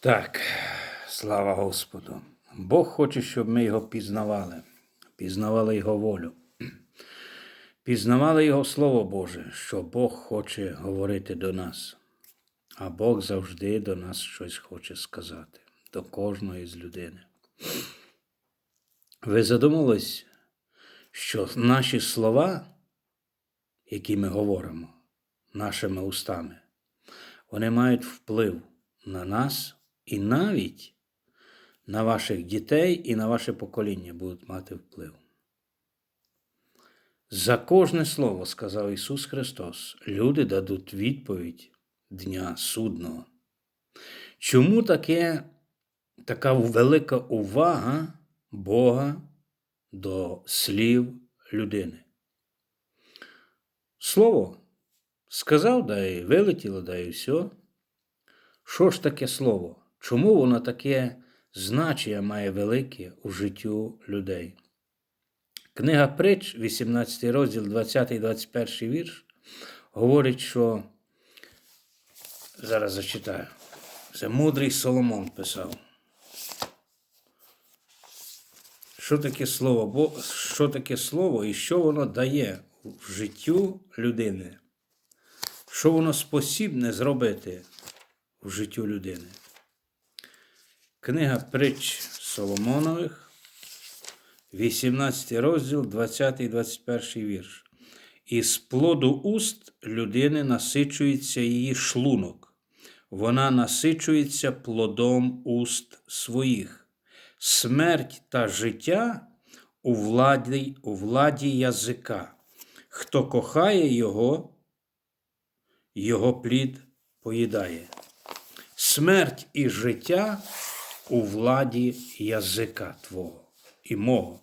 Так, слава Господу. Бог хоче, щоб ми його пізнавали, пізнавали Його волю, пізнавали Його Слово Боже, що Бог хоче говорити до нас, а Бог завжди до нас щось хоче сказати, до кожної з людини. Ви задумались, що наші слова, які ми говоримо нашими устами, вони мають вплив на нас і навіть на ваших дітей і на ваше покоління будуть мати вплив. За кожне слово, сказав Ісус Христос, люди дадуть відповідь Дня судного. Чому таке, така велика увага Бога до слів людини? Слово сказав, да і вилетіло, да і все. Що ж таке слово? Чому воно таке значення має велике у життю людей? Книга Притч, 18 розділ, 20 і 21 вірш, говорить, що зараз зачитаю. Це мудрий Соломон писав. Що таке слово, Бо- що таке слово і що воно дає в життю людини? Що воно спосібне зробити в життю людини? Книга Притч Соломонових, 18 розділ, 20 і 21 вірш. Із плоду уст людини насичується її шлунок. Вона насичується плодом уст своїх. Смерть та життя у владі, у владі язика. Хто кохає його, його плід поїдає. Смерть і життя у владі язика Твого і мого.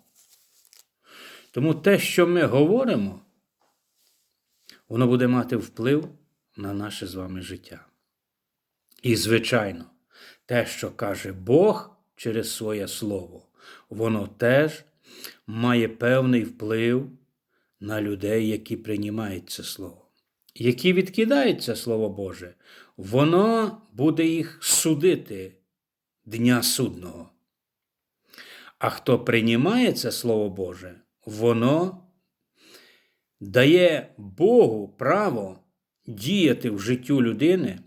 Тому те, що ми говоримо, воно буде мати вплив на наше з вами життя. І, звичайно, те, що каже Бог через своє Слово, воно теж має певний вплив на людей, які приймають це Слово. Які відкидають це Слово Боже, воно буде їх судити Дня судного. А хто приймає це Слово Боже, воно дає Богу право діяти в життю людини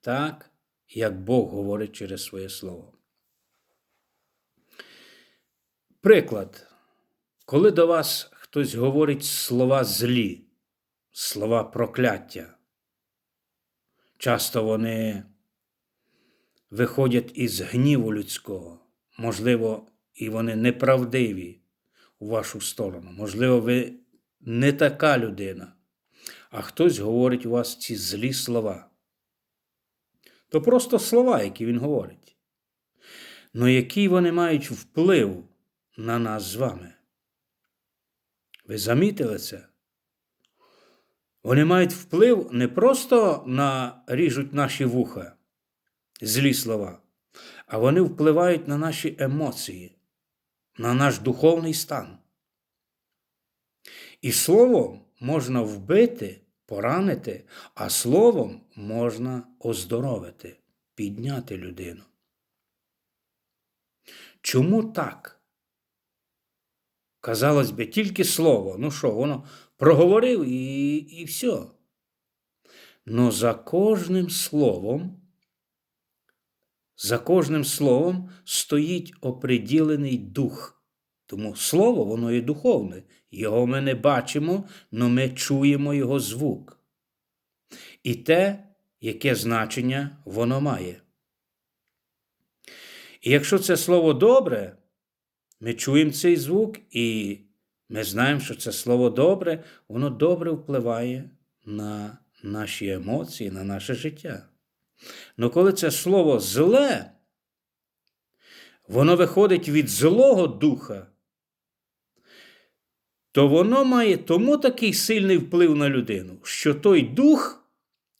так, як Бог говорить через своє Слово. Приклад, коли до вас хтось говорить слова злі, слова прокляття, часто вони виходять із гніву людського, можливо, і вони неправдиві у вашу сторону. Можливо, ви не така людина, а хтось говорить у вас ці злі слова. То просто слова, які він говорить. Но який вони мають вплив на нас з вами? Ви замітили це? Вони мають вплив не просто на ріжуть наші вуха, злі слова, а вони впливають на наші емоції, на наш духовний стан. І словом можна вбити, поранити, а словом можна оздоровити, підняти людину. Чому так? Казалось би, тільки слово. Ну що, воно проговорив і, і все. Но за кожним словом, за кожним словом стоїть оприділений дух. Тому слово, воно є духовне. Його ми не бачимо, але ми чуємо його звук. І те, яке значення воно має. І якщо це слово добре, ми чуємо цей звук, і ми знаємо, що це слово добре, воно добре впливає на наші емоції, на наше життя. Но коли це слово зле, воно виходить від Злого Духа, то воно має тому такий сильний вплив на людину, що той дух,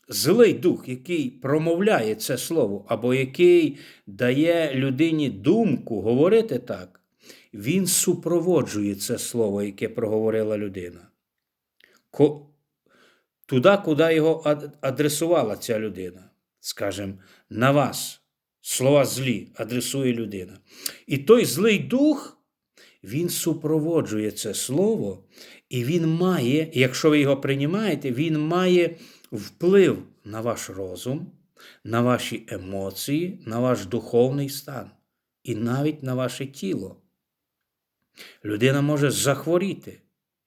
злий дух, який промовляє це слово, або який дає людині думку говорити так, він супроводжує це слово, яке проговорила людина. Туди, куди його адресувала ця людина, скажімо, на вас, Слова злі адресує людина. І той злий дух, він супроводжує це слово, і він має, якщо ви його приймаєте, він має вплив на ваш розум, на ваші емоції, на ваш духовний стан і навіть на ваше тіло. Людина може захворіти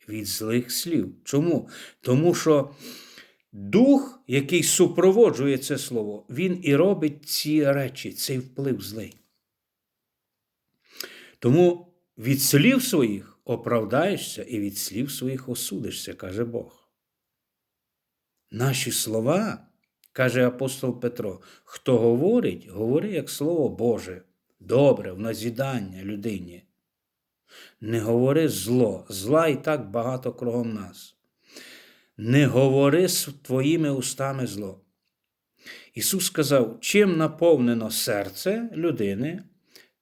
від злих слів. Чому? Тому що дух, який супроводжує це слово, він і робить ці речі, цей вплив злий. Тому від слів своїх оправдаєшся і від слів своїх осудишся, каже Бог. Наші слова, каже апостол Петро, хто говорить, говори як Слово Боже, добре, в назідання людині. Не говори зло, зла і так багато кругом нас. Не говори з твоїми устами зло. Ісус сказав, чим наповнено серце людини,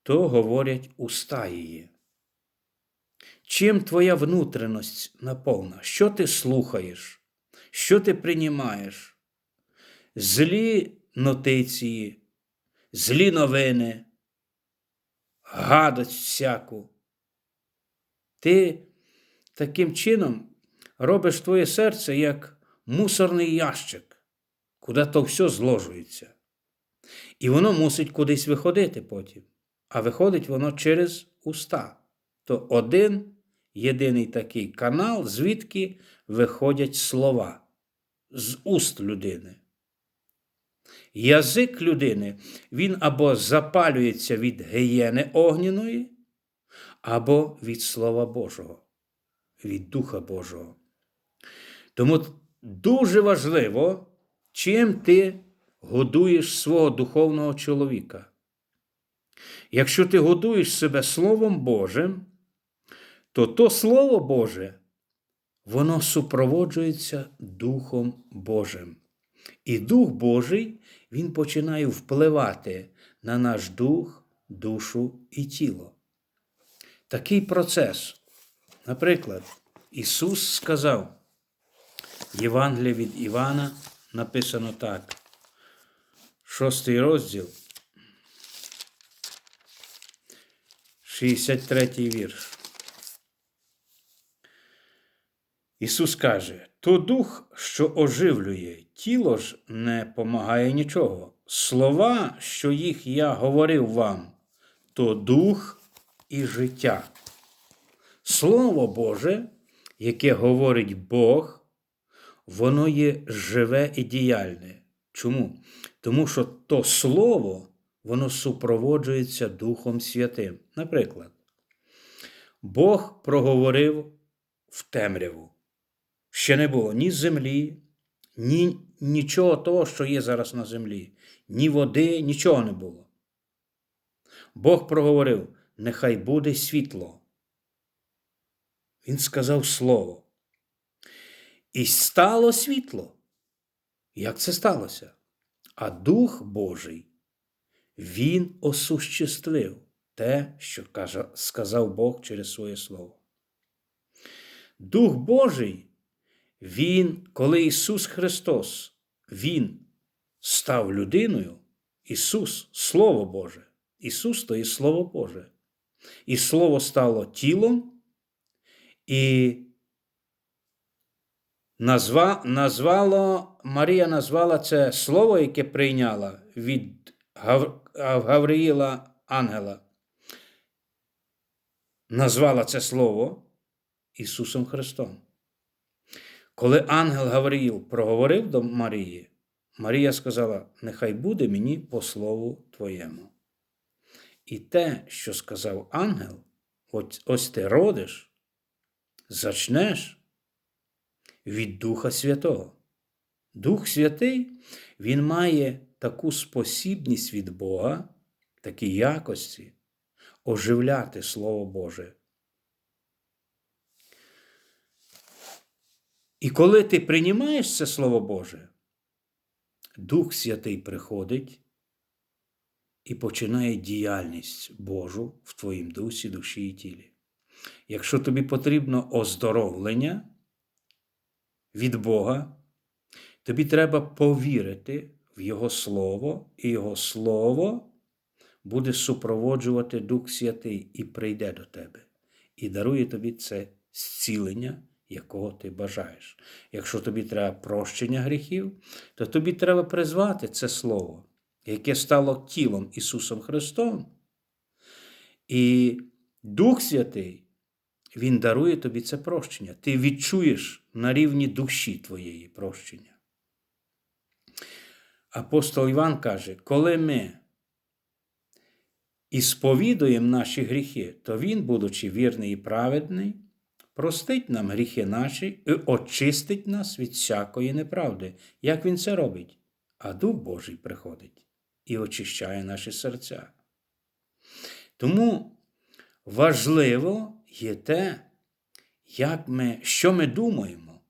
то говорять уста її. Чим твоя внутрішність наповнена? Що ти слухаєш? Що ти приймаєш? Злі нотиції, злі новини, гадость всяку. Ти таким чином робиш твоє серце як мусорний ящик, куди то все зложується. І воно мусить кудись виходити потім. А виходить воно через уста. То один єдиний такий канал, звідки виходять слова з уст людини. Язик людини, він або запалюється від гієни огняної, або від Слова Божого, від Духа Божого. Тому дуже важливо, чим ти годуєш свого духовного чоловіка. Якщо ти годуєш себе Словом Божим, то то Слово Боже, воно супроводжується Духом Божим. І Дух Божий Він починає впливати на наш дух, душу і тіло. Такий процес. Наприклад, Ісус сказав, Євангелія від Івана написано так, шостий розділ, 63 вірш. Ісус каже, то дух, що оживлює, тіло ж не помагає нічого. Слова, що їх я говорив вам, то дух і життя. Слово Боже, яке говорить Бог, воно є живе і діяльне. Чому? Тому що то слово, воно супроводжується Духом Святим. Наприклад, Бог проговорив в темряву. Ще не було ні землі, ні нічого того, що є зараз на землі, ні води, нічого не було. Бог проговорив: нехай буде світло. Він сказав слово. І стало світло. Як це сталося? А Дух Божий, Він осуществив те, що каже, сказав Бог через своє Слово. Дух Божий, Він, коли Ісус Христос, Він став людиною, Ісус Слово Боже. Ісус то є Слово Боже. І Слово стало тілом, і назва, назвало, Марія назвала це слово, яке прийняла від Гав, Гавриїла Ангела. Назвала це слово Ісусом Христом. Коли ангел Гавриїл проговорив до Марії, Марія сказала: Нехай буде мені по слову Твоєму. І те, що сказав ангел, ось, ось ти родиш, зачнеш від Духа Святого. Дух Святий, Він має таку спосібність від Бога, такі якості оживляти Слово Боже. І коли ти приймаєш це Слово Боже, Дух Святий приходить і починає діяльність Божу в твоїм дусі, душі і тілі. Якщо тобі потрібно оздоровлення від Бога, тобі треба повірити в Його Слово, і Його Слово буде супроводжувати Дух Святий і прийде до тебе, і дарує тобі це зцілення, якого ти бажаєш. Якщо тобі треба прощення гріхів, то тобі треба призвати це Слово, яке стало тілом Ісусом Христом. І Дух Святий, Він дарує тобі це прощення. Ти відчуєш на рівні душі твоєї прощення. Апостол Іван каже, коли ми і сповідуємо наші гріхи, то Він, будучи вірний і праведний, простить нам гріхи наші і очистить нас від всякої неправди. Як Він це робить? А Дух Божий приходить і очищає наші серця. Тому важливо є те, як ми, що ми думаємо,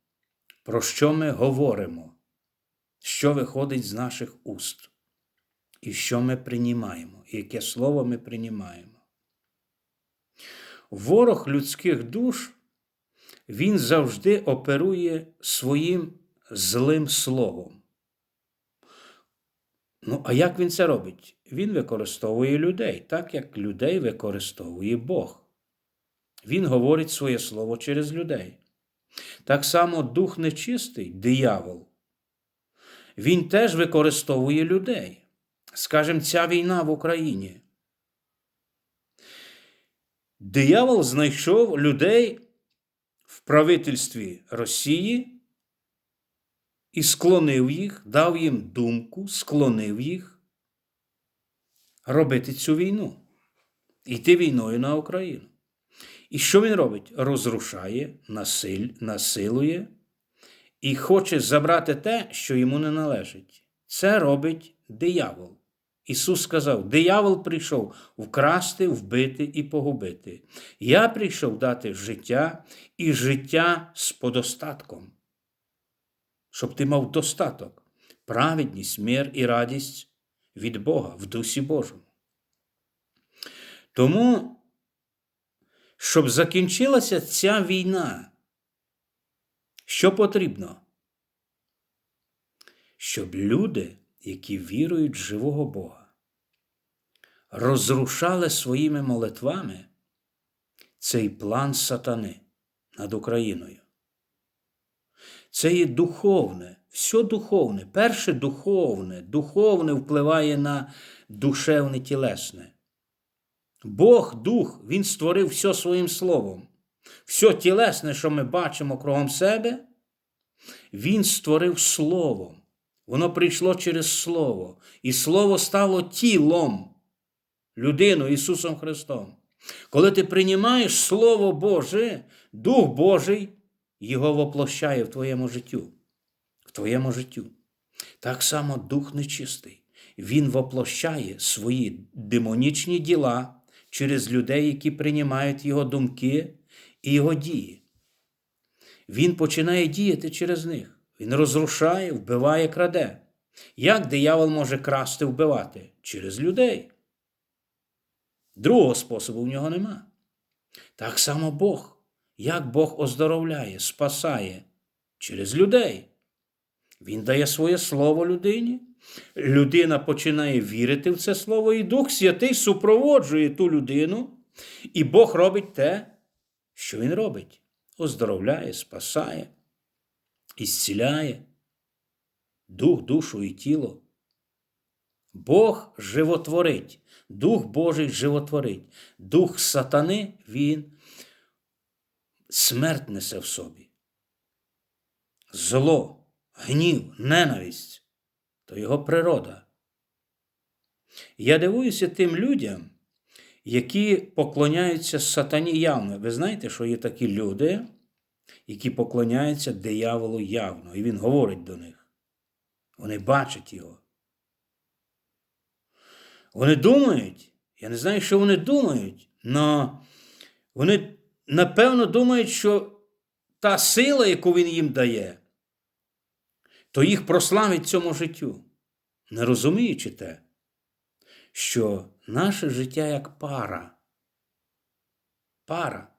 про що ми говоримо, що виходить з наших уст, і що ми приймаємо, і яке слово ми приймаємо. Ворог людських душ, він завжди оперує своїм злим словом. Ну, а як він це робить? Він використовує людей, так як людей використовує Бог. Він говорить своє слово через людей. Так само дух нечистий, диявол, він теж використовує людей. Скажем, ця війна в Україні. Диявол знайшов людей в правительстві Росії і склонив їх, дав їм думку, склонив їх робити цю війну, йти війною на Україну. І що він робить? Розрушає, насиль, насилує і хоче забрати те, що йому не належить. Це робить диявол. Ісус сказав: диявол прийшов вкрасти, вбити і погубити. Я прийшов дати життя і життя з подостатком, щоб ти мав достаток, праведність, мир і радість від Бога в Дусі Божому. Тому, щоб закінчилася ця війна, що потрібно? Щоб люди, які вірують в живого Бога, розрушали своїми молитвами цей план сатани над Україною. Це є духовне, все духовне, перше духовне, духовне впливає на душевне тілесне. Бог дух, Він створив все своїм словом. Все тілесне, що ми бачимо кругом себе, Він створив Словом. Воно прийшло через Слово. І Слово стало тілом, людиною Ісусом Христом. Коли ти приймаєш Слово Боже, Дух Божий його воплощає в твоєму життю. В твоєму життю. Так само Дух нечистий. Він воплощає свої демонічні діла через людей, які приймають Його думки і Його дії. Він починає діяти через них. Він розрушає, вбиває, краде. Як диявол може красти, вбивати? Через людей. Другого способу в нього нема. Так само Бог. Як Бог оздоровляє, спасає через людей. Він дає своє слово людині. Людина починає вірити в це слово, і Дух Святий супроводжує ту людину, і Бог робить те, що Він робить: оздоровляє, спасає, ісціляє дух, душу і тіло. Бог животворить, Дух Божий животворить, Дух сатани, Він смерть несе в собі. Зло, гнів, ненависть то його природа. Я дивуюся тим людям, які поклоняються сатані явно. Ви знаєте, що є такі люди, які поклоняються дияволу явно, і він говорить до них. Вони бачать його. Вони думають, я не знаю, що вони думають, але вони напевно думають, що та сила, яку він їм дає, то їх прославить цьому життю, не розуміючи те, що наше життя як пара. Пара.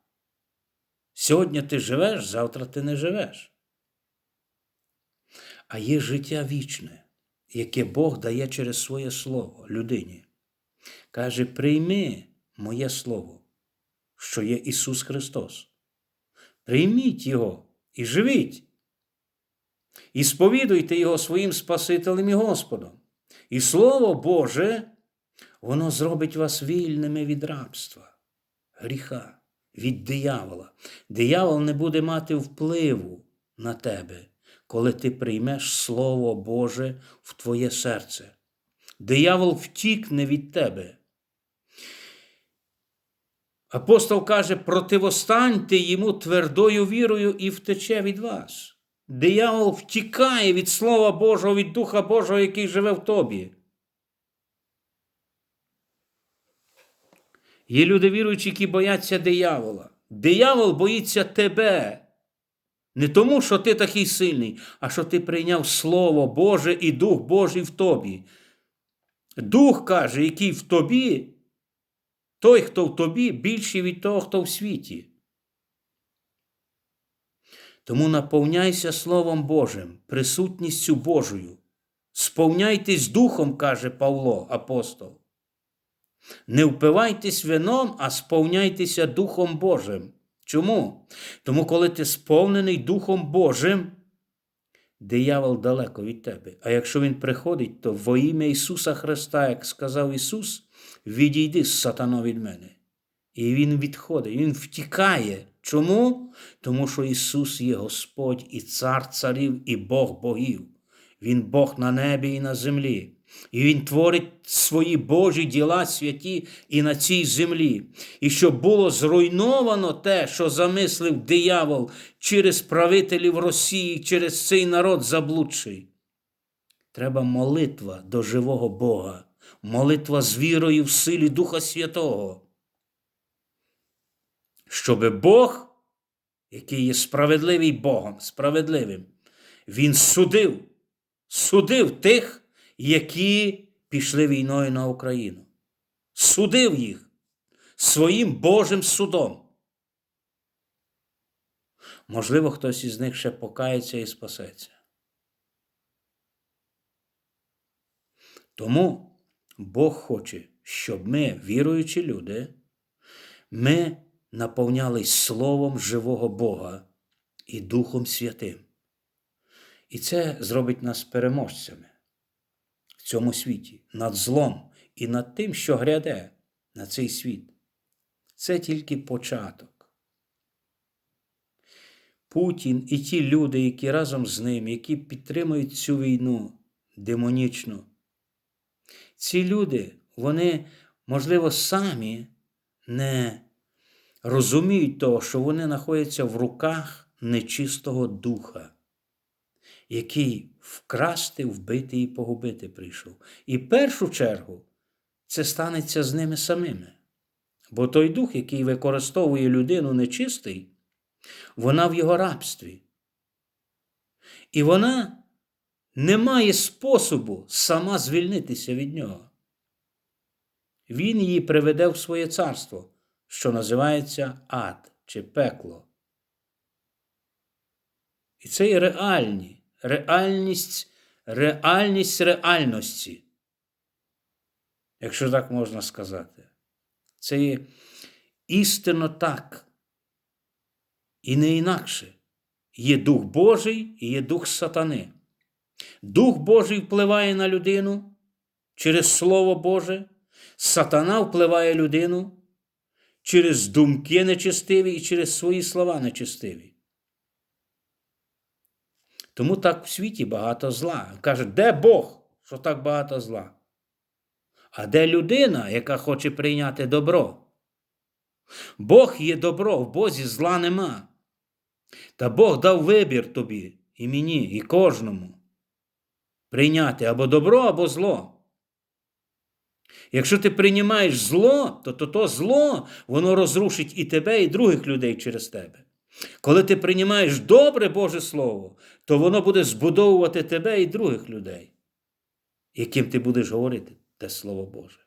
Сьогодні ти живеш, завтра ти не живеш. А є життя вічне, яке Бог дає через своє слово людині. Каже, прийми моє слово, що є Ісус Христос. Прийміть Його і живіть. І сповідуйте Його своїм Спасителем і Господом. І Слово Боже, воно зробить вас вільними від рабства, гріха, від диявола. Диявол не буде мати впливу на тебе, коли ти приймеш Слово Боже в твоє серце. Диявол втікне від тебе. Апостол каже, противостаньте йому твердою вірою і втече від вас. Диявол втікає від Слова Божого, від Духа Божого, який живе в тобі. Є люди віруючі, які бояться диявола. Диявол боїться тебе. Не тому, що ти такий сильний, а що ти прийняв Слово Боже і Дух Божий в тобі. Дух каже, який в тобі, той, хто в тобі, більший від того, хто в світі. Тому наповняйся Словом Божим, присутністю Божою. Сповняйтесь Духом, каже Павло, апостол. Не впивайтесь вином, а сповняйтеся Духом Божим. Чому? Тому, коли ти сповнений Духом Божим, диявол далеко від тебе. А якщо він приходить, то во ім'я Ісуса Христа, як сказав Ісус, відійди сатано від мене. І Він відходить, Він втікає. Чому? Тому що Ісус є Господь і Цар царів, і Бог богів. Він Бог на небі і на землі. І Він творить свої Божі діла святі і на цій землі. І щоб було зруйновано те, що замислив диявол через правителів Росії, через цей народ заблудший. Треба молитва до живого Бога, молитва з вірою в силі Духа Святого. Щоби Бог, який є справедливий Богом, справедливим, Він судив, судив тих, які пішли війною на Україну. Судив їх своїм Божим судом. Можливо, хтось із них ще покається і спасеться. Тому Бог хоче, щоб ми, віруючі люди, ми наповнялись Словом живого Бога і Духом Святим. І це зробить нас переможцями в цьому світі, над злом і над тим, що гряде на цей світ. Це тільки початок. Путін і ті люди, які разом з ним, які підтримують цю війну демонічну, ці люди, вони, можливо, самі не розуміють того, що вони знаходяться в руках нечистого духа, який вкрасти, вбити і погубити прийшов. І в першу чергу це станеться з ними самими. Бо той дух, який використовує людину нечистий, вона в його рабстві. І вона не має способу сама звільнитися від нього. Він її приведе в своє царство, що називається ад чи пекло. І це є реальні, реальність, реальність реальності, якщо так можна сказати. Це є істинно так. І не інакше. Є Дух Божий і є Дух Сатани. Дух Божий впливає на людину через Слово Боже, сатана впливає людину через думки нечестиві і через свої слова нечестиві. Тому так в світі багато зла. Каже, де Бог, що так багато зла? А де людина, яка хоче прийняти добро? Бог є добро, в Бозі зла нема. Та Бог дав вибір тобі і мені, і кожному прийняти або добро, або зло. Якщо ти приймаєш зло, то то, то зло воно розрушить і тебе, і других людей через тебе. Коли ти приймаєш добре Боже Слово, то воно буде збудовувати тебе і других людей, яким ти будеш говорити те Слово Боже.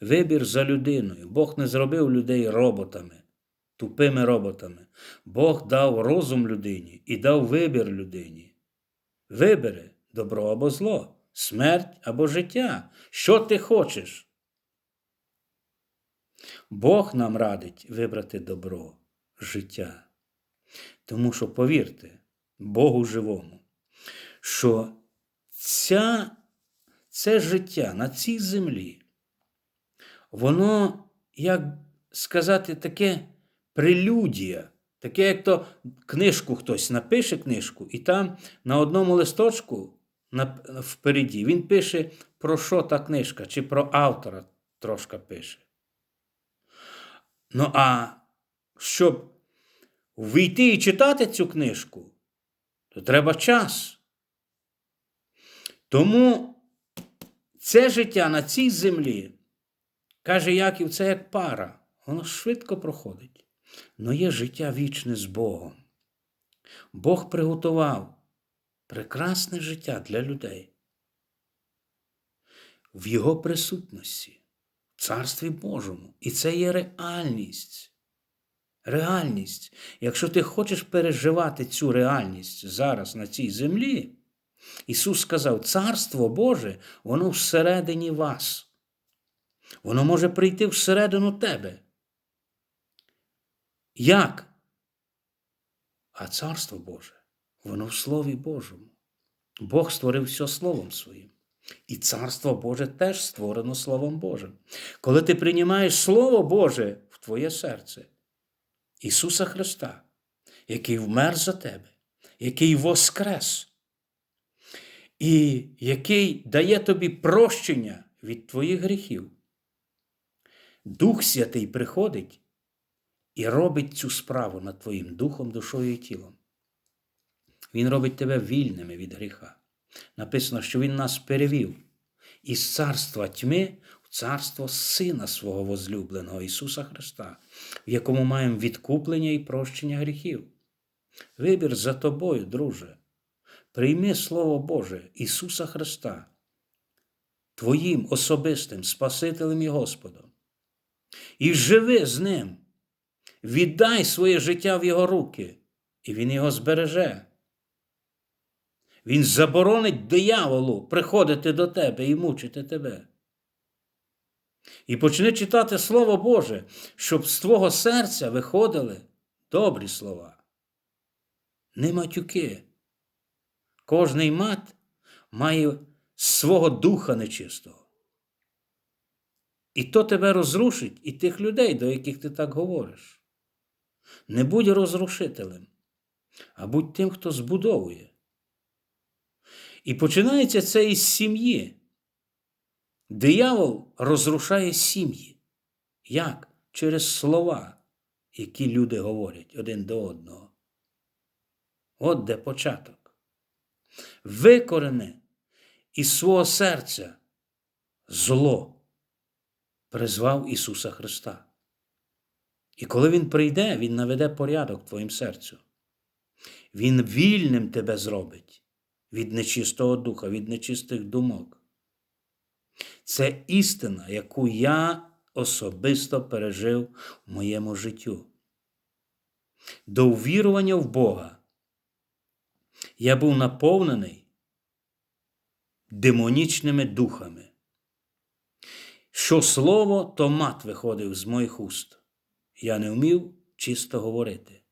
Вибір за людиною. Бог не зробив людей роботами, тупими роботами. Бог дав розум людині і дав вибір людині. Вибери добро або зло, смерть або життя. Що ти хочеш? Бог нам радить вибрати добро, життя. Тому що, повірте, Богу живому, що ця, це життя на цій землі, воно, як сказати, таке прелюдія, таке, як то книжку хтось напише книжку, і там на одному листочку впереді він пише, про що та книжка, чи про автора трошки пише. Ну, а щоб вийти і читати цю книжку, то треба час. Тому це життя на цій землі, каже Яків, це як пара, воно швидко проходить. Но є життя вічне з Богом. Бог приготував прекрасне життя для людей. В Його присутності, в Царстві Божому. І це є реальність. Реальність. Якщо ти хочеш переживати цю реальність зараз на цій землі, Ісус сказав, Царство Боже, воно всередині вас. Воно може прийти всередину тебе. Як? А Царство Боже, воно в Слові Божому. Бог створив все Словом Своїм. І Царство Боже теж створено Словом Божим. Коли ти приймаєш Слово Боже в твоє серце, Ісуса Христа, який вмер за тебе, який воскрес, і який дає тобі прощення від твоїх гріхів, Дух Святий приходить і робить цю справу над твоїм духом, душою і тілом. Він робить тебе вільними від гріха. Написано, що Він нас перевів із царства тьми в царство Сина свого возлюбленого Ісуса Христа, в якому маємо відкуплення і прощення гріхів. Вибір за тобою, друже. Прийми Слово Боже Ісуса Христа, Твоїм особистим Спасителем і Господом. І живи з Ним. Віддай своє життя в Його руки, і Він його збереже. Він заборонить дияволу приходити до тебе і мучити тебе. І почни читати Слово Боже, щоб з твого серця виходили добрі слова. Не матюки. Кожний мат має свого духа нечистого. І то тебе розрушить і тих людей, до яких ти так говориш. Не будь розрушителем, а будь тим, хто збудовує. І починається це із сім'ї. Диявол розрушає сім'ї. Як? Через слова, які люди говорять один до одного. От де початок. Викорене із свого серця зло призвав Ісуса Христа. І коли Він прийде, Він наведе порядок твоїм серцю. Він вільним тебе зробить від нечистого духа, від нечистих думок. Це істина, яку я особисто пережив в моєму життю. До увірування в Бога я був наповнений демонічними духами. Що слово, то мат виходив з моїх уст. Я не вмів чисто говорити.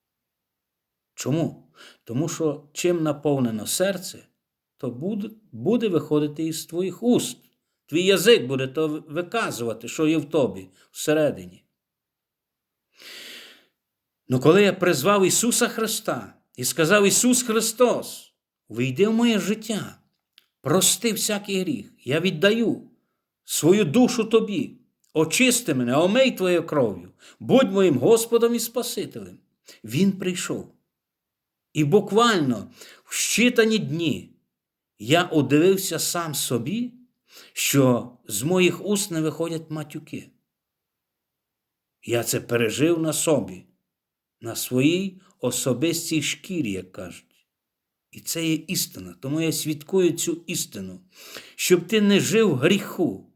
Чому? Тому що чим наповнено серце, то буде, виходити із твоїх уст. Твій язик буде то виказувати, що є в тобі всередині. Ну, коли я призвав Ісуса Христа і сказав Ісус Христос, вийди в моє життя, прости всякий гріх, я віддаю свою душу тобі, очисти мене, омий твоєю кров'ю, будь моїм Господом і Спасителем. Він прийшов. І буквально в щитані дні я удивився сам собі, що з моїх уст не виходять матюки. Я це пережив на собі, на своїй особистій шкірі, як кажуть. І це є істина, тому я свідкую цю істину, щоб ти не жив в гріху,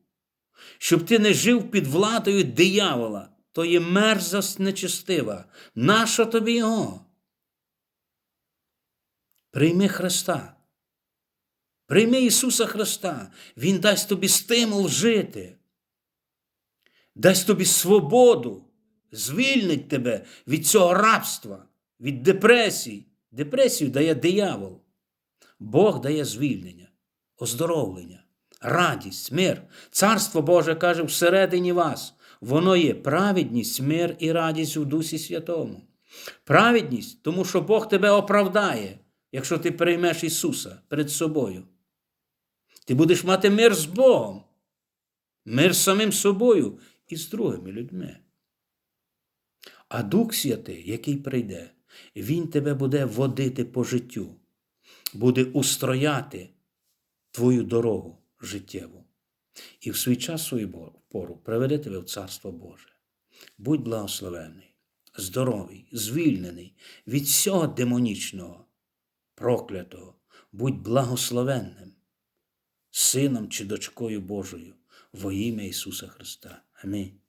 щоб ти не жив під владою диявола, то є мерзость нечистива. Нащо тобі його? Прийми Христа. Прийми Ісуса Христа, Він дасть тобі стимул жити. дасть тобі свободу, звільнить тебе від цього рабства, від депресій. Депресію дає диявол. Бог дає звільнення, оздоровлення, радість, мир. Царство Боже каже всередині вас. Воно є праведність, мир і радість у Дусі Святому. Праведність, тому що Бог тебе оправдає, якщо ти приймеш Ісуса перед собою. Ти будеш мати мир з Богом, мир з самим собою і з другими людьми. А Дух Святий, який прийде, Він тебе буде водити по життю, буде устрояти твою дорогу життєву. І в свій час свою пору приведе тебе в Царство Боже. Будь благословений, здоровий, звільнений від всього демонічного, проклятого, будь благословенним, сином чи дочкою Божою во ім'я Ісуса Христа. Амінь.